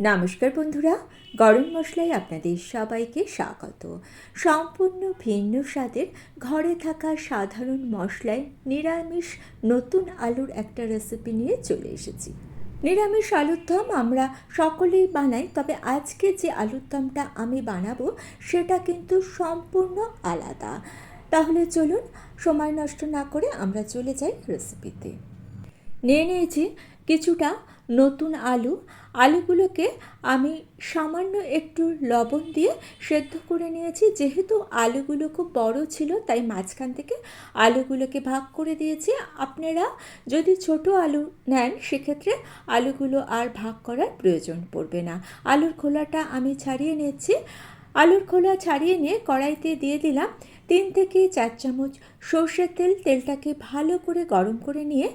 নমস্কার বন্ধুরা, গরম মশলায় আপনাদের সবাইকে স্বাগত। সম্পূর্ণ ভিন্ন স্বাদের ঘরে থাকা সাধারণ মশলায় নিরামিষ নতুন আলুর একটা রেসিপি নিয়ে চলে এসেছি। নিরামিষ আলুর দম আমরা সকলেই বানাই, তবে আজকে যে আলুর দমটা আমি বানাবো, সেটা কিন্তু সম্পূর্ণ আলাদা। তাহলে চলুন, সময় নষ্ট না করে আমরা চলে যাই রেসিপিতে নিয়ে নিয়েছি কিছুটা নতুন আলু। আলুগুলোকে আমি সামান্য একটু লবণ দিয়ে সেদ্ধ করে নিয়েছি। যেহেতু আলুগুলো খুব বড় ছিল, তাই মাঝখান থেকে আলুগুলোকে ভাগ করে দিয়েছি। আপনারা যদি ছোট আলু নেন, সেক্ষেত্রে আলুগুলো আর ভাগ করার প্রয়োজন পড়বে না। আলুর খোলাটা আমি ছাড়িয়ে নিয়েছি। আলুর খোলা ছাড়িয়ে নিয়ে কড়াইতে দিয়ে দিলাম তিন থেকে চার চামচ সর্ষের তেল। তেলটাকে ভালো করে গরম করে নিয়ে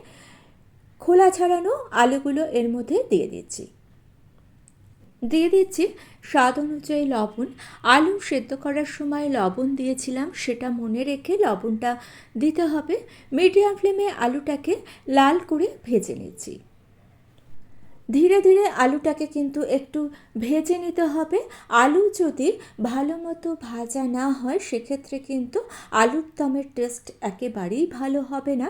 খোলা ছাড়ানো আলুগুলো এর মধ্যে দিয়ে দিচ্ছি। দিয়ে দিচ্ছি স্বাদ অনুযায়ী লবণ। আলু সেদ্ধ করার সময় লবণ দিয়েছিলাম, সেটা মনে রেখে লবণটা দিতে হবে। মিডিয়াম ফ্লেমে আলুটাকে লাল করে ভেজে নিচ্ছি। ধীরে ধীরে আলুটাকে কিন্তু একটু ভেজে নিতে হবে। আলু যদি ভালো মতো ভাজা না হয়, সেক্ষেত্রে কিন্তু আলুর দমের টেস্ট একেবারেই ভালো হবে না।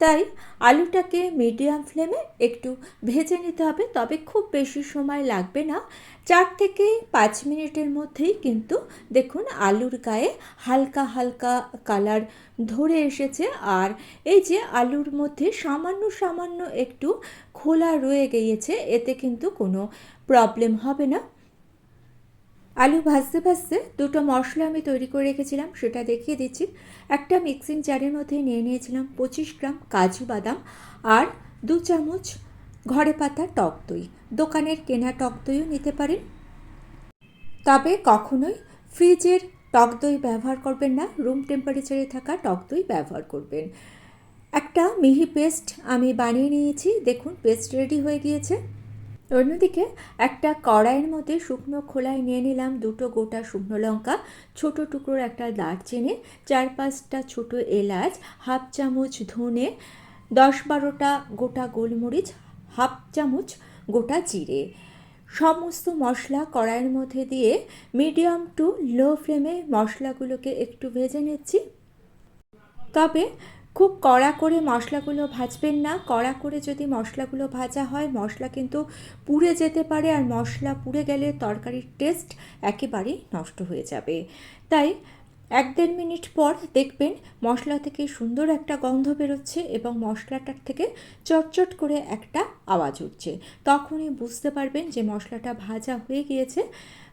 তাই আলুটাকে মিডিয়াম ফ্লেমে একটু ভেজে নিতে হবে, তবে খুব বেশি সময় লাগবে না। চার থেকে পাঁচ মিনিটের মধ্যেই কিন্তু দেখুন আলুর গায়ে হালকা হালকা কালার ধরে এসেছে। আর এই যে আলুর মধ্যে সামান্য সামান্য একটু খোলা রয়ে গিয়েছে, এতে কিন্তু কোনো প্রবলেম হবে না। আলু ভাজতে ভাজতে দুটো মশলা আমি তৈরি করে রেখেছিলাম, সেটা দেখিয়ে দিচ্ছি। একটা মিক্সিং জারের মধ্যে নিয়ে নিয়েছিলাম পঁচিশ গ্রাম কাজু বাদাম আর দু চামচ ঘরে পাতা টক দই। দোকানের কেনা টক দইও নিতে পারেন। তবে কখনোই ফ্রিজের টক দই ব্যবহার করবেন না রুম টেম্পারেচারে থাকা টক দই ব্যবহার করবেন। একটা মিহি পেস্ট আমি বানিয়ে নিয়েছি, দেখুন পেস্ট রেডি হয়ে গিয়েছে। অন্যদিকে একটা কড়াইয়ের মধ্যে শুকনো খোলায় নিয়ে নিলাম দুটো গোটা শুকনো লঙ্কা, ছোট টুকরোর একটা দারচিনি, চার পাঁচটা ছোটো এলাচ, হাফ চামচ ধনে, দশ বারোটা গোটা গোলমরিচ, হাফ চামচ গোটা জিরে। সমস্ত মশলা কড়াইয়ের মধ্যে দিয়ে মিডিয়াম টু লো ফ্লেমে মশলাগুলোকে একটু ভেজে নিচ্ছি। তবে খুব কড়া করে মশলাগুলো ভাজবেন না। কড়া করে যদি মশলাগুলো ভাজা হয়, মশলা কিন্তু পুড়ে যেতে পারে আর মশলা পুড়ে গেলে তরকারির টেস্ট একেবারেই নষ্ট হয়ে যাবে। তাই এক দেড় মিনিট পর দেখবেন মশলা থেকে সুন্দর একটা গন্ধ বেরোচ্ছে এবং মশলাটার থেকে চটচট করে একটা আওয়াজ উঠছে। তখনই বুঝতে পারবেন যে মশলাটা ভাজা হয়ে গিয়েছে।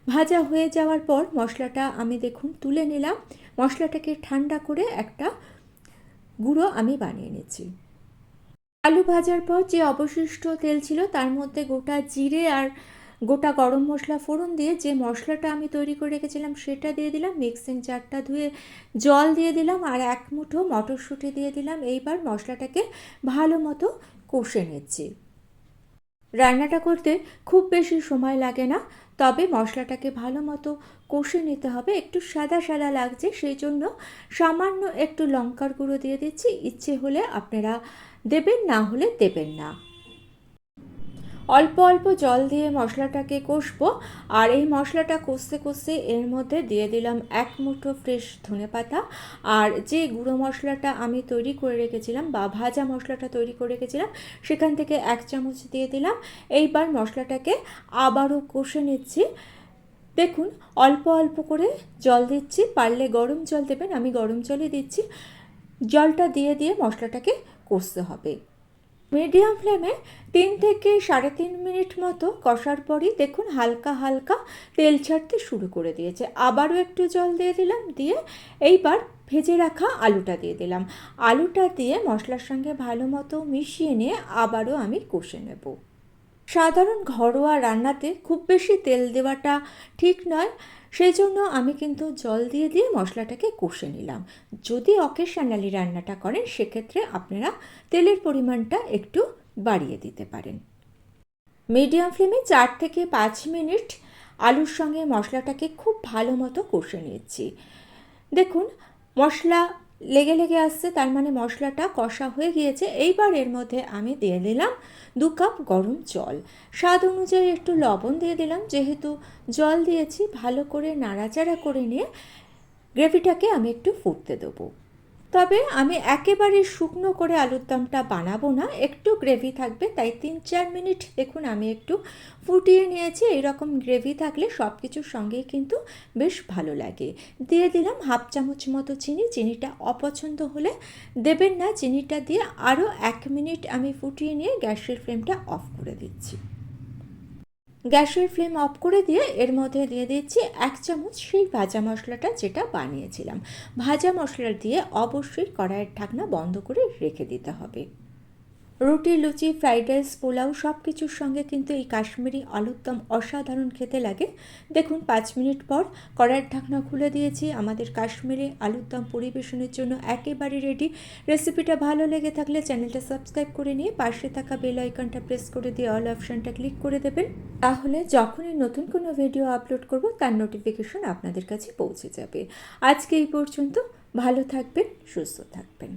ভাজা হয়ে যাওয়ার পর মশলাটা আমি দেখুন তুলে নিলাম। মশলাটাকে ঠান্ডা করে একটা গুঁড়ো আমি বানিয়ে নিচ্ছি আলু ভাজার পর যে অবশিষ্ট তেল ছিল তার মধ্যে গোটা জিরে আর গোটা গরম মশলা ফোড়ন দিয়ে যে মশলাটা আমি তৈরি করে রেখেছিলাম সেটা দিয়ে দিলাম, মিক্সিং চারটা ধুয়ে জল দিয়ে দিলাম আর এক মুঠো মটরশুঁটি দিয়ে দিলাম। এইবার মশলাটাকে ভালো মতো কষে নিচ্ছি। রান্নাটা করতে খুব বেশি সময় লাগে না, তবে মশলাটাকে ভালো মতো কষে নিতে হবে। একটু সাদা সাদা লাগছে, সেই জন্য সামান্য একটু লঙ্কার গুঁড়ো দিয়ে দিচ্ছি। ইচ্ছে হলে আপনারা দেবেন, না হলে দেবেন না। অল্প অল্প জল দিয়ে মশলাটাকে কষবো। আর এই মশলাটা কষতে কষতে এর মধ্যে দিয়ে দিলাম এক মুঠো ফ্রেশ ধনে পাতা। আর যে গুঁড়ো মশলাটা আমি তৈরি করে রেখেছিলাম বা ভাজা মশলাটা তৈরি করে রেখেছিলাম, সেখান থেকে এক চামচ দিয়ে দিলাম। এইবার মশলাটাকে আবারও কষে নিচ্ছি। দেখুন, অল্প অল্প করে জল দিচ্ছি। পারলে গরম জল দেবেন, আমি গরম জলই দিচ্ছি। জলটা দিয়ে দিয়ে মশলাটাকে কষতে হবে। মিডিয়াম ফ্লেমে তিন থেকে সাড়ে তিন মিনিট মতো কষার পরই দেখুন হালকা হালকা তেল ছাড়তে শুরু করে দিয়েছে। আবারও একটু জল দিয়ে দিলাম, দিয়ে এইবার ভেজে রাখা আলুটা দিয়ে দিলাম। আলুটা দিয়ে মশলার সঙ্গে ভালো মতো মিশিয়ে নিয়ে আবারও আমি কষে নেব। সাধারণ ঘরোয়া রান্নাতে খুব বেশি তেল দেওয়াটা ঠিক নয়। সেই জন্য আমি কিন্তু জল দিয়ে দিয়ে মশলাটাকে কষে নিলাম। যদি অকেশনালি রান্নাটা করেন, সেক্ষেত্রে আপনারা তেলের পরিমাণটা একটু বাড়িয়ে দিতে পারেন। মিডিয়াম ফ্লেমে চার থেকে পাঁচ মিনিট আলুর সঙ্গে মশলাটাকে খুব ভালো মতো কষে নিয়েছি। দেখুন, মশলা লেগে লেগে আসছে, তার মানে মশলাটা কষা হয়ে গিয়েছে। এইবার এর মধ্যে আমি দিয়ে দিলাম দু কাপ গরম জল। স্বাদ অনুযায়ী একটু লবণ দিয়ে দিলাম। যেহেতু জল দিয়েছি, ভালো করে নাড়াচাড়া করে নিয়ে গ্রেভিটাকে আমি একটু ফুটতে দেবো। তবে আমি একেবারে শুকনো করে আলুর দমটা বানাবো না, একটু গ্রেভি থাকবে, তাই তিন চার মিনিট দেখুন আমি একটু ফুটিয়ে নিয়েছি এরকম গ্রেভি থাকলে সব কিছুর সঙ্গেই কিন্তু বেশ ভালো লাগে। দিয়ে দিলাম হাফ চামচ মতো চিনি, চিনিটা অপছন্দ হলে দেবেন না, চিনিটা দিয়ে আরও এক মিনিট আমি ফুটিয়ে নিয়ে গ্যাসের ফ্লেমটা অফ করে দিচ্ছি। গ্যাসের ফ্লেম অফ করে দিয়ে এর মধ্যে দিয়ে দিচ্ছি এক চামচ সেই ভাজা মশলাটা যেটা বানিয়েছিলাম। ভাজা মশলা দিয়ে অবশ্যই কড়াইয়ের ঢাকনা বন্ধ করে রেখে দিতে হবে। রুটি, লুচি, ফ্রাইড রাইস, পোলাও সব কিছুর সঙ্গে কিন্তু এই কাশ্মীরি আলুর দম অসাধারণ খেতে লাগে। দেখুন, পাঁচ মিনিট পর কড়াইয়ের ঢাকনা খুলে দিয়েছি। আমাদের কাশ্মীরি আলুর দম পরিবেশনের জন্য একেবারে রেডি রেসিপিটা ভালো লেগে থাকলে চ্যানেলটা সাবস্ক্রাইব করে নিয়ে পাশে থাকা বেল আইকনটা প্রেস করে দিয়ে অল অপশানটা ক্লিক করে দেবেন। তাহলে যখনই নতুন কোনো ভিডিও আপলোড করব, তার নোটিফিকেশন আপনাদের কাছে পৌঁছে যাবে। আজকে এই পর্যন্ত ভালো থাকবেন, সুস্থ থাকবেন।